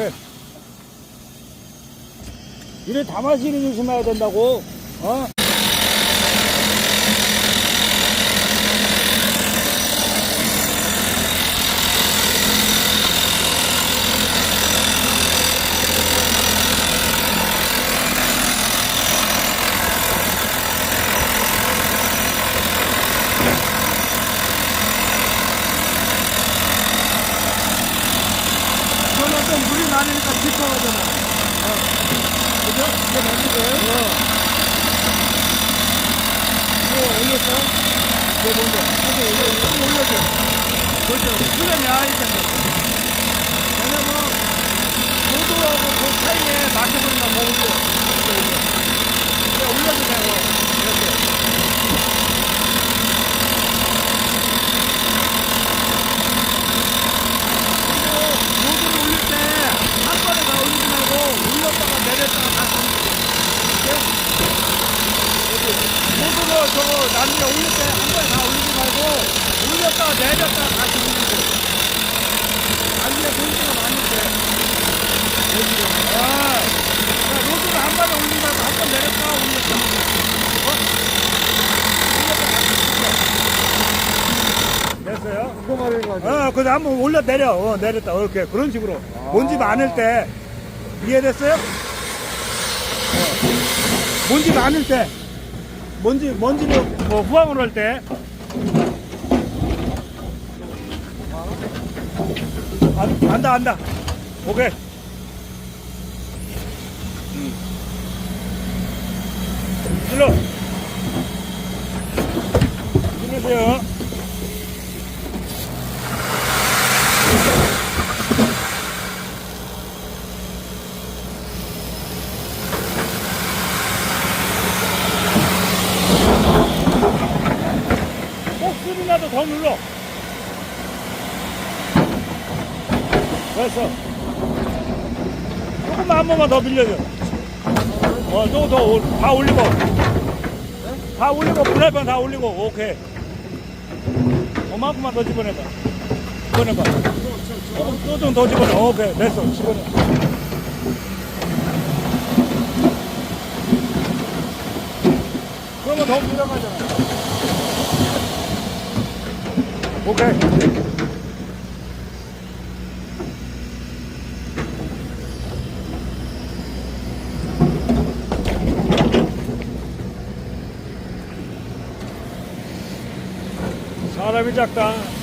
오케이. 이래 다마시를 조심해야 된다고. 어? 물이 많으니까 뒷방하잖아. 어. 그죠? 이게 맞는데? 어. 이거 올렸어? 이거 먼저. 이거 올려, 올려줘. 그렇죠. 수련이 아니잖아. 왜냐면, 노도하고 그 사이에 막혀버리면 더 올려. 이렇게 올려. 그냥 올려도 되고, 이렇게. 모두를 올릴 때 한 번에 다 올리지 말고 올렸다가 내렸다가 다시 올리고 모두를 저거 나중에 올릴 때 한 번에 다 올리지 말고 올렸다가 내렸다가 다시 올리고 나중에 돈지가 많은데 아, 그러니까 로드를 한 번에 올리지 말고 한 번 내렸다가 올렸다 어? 올렸다 됐어요? 그거 거 어, 그래 한번 올려 내려. 어, 내렸다. 이렇게 그런 식으로. 먼지 많을 때 이해됐어요? 어. 먼지 많을 때 먼지 먼지를 뭐 후황으로 할 때. 안, 안다 안다. 오케이. 음. 일로. 힘내세요. 꼭 소리나도 더 눌러. 됐어. 조금만 한 번만 더 빌려줘. 어, 조금 더, 올- 다 올리고. 다 올리고, 프라이팬 다 올리고, 오케이. 그만큼만 더 집어내봐. 집어내봐. 조금, 조금 더 집어내. 오케이, 됐어. 집어내. 그러면 더 밀어가잖아. 오케이. 사람이 작다.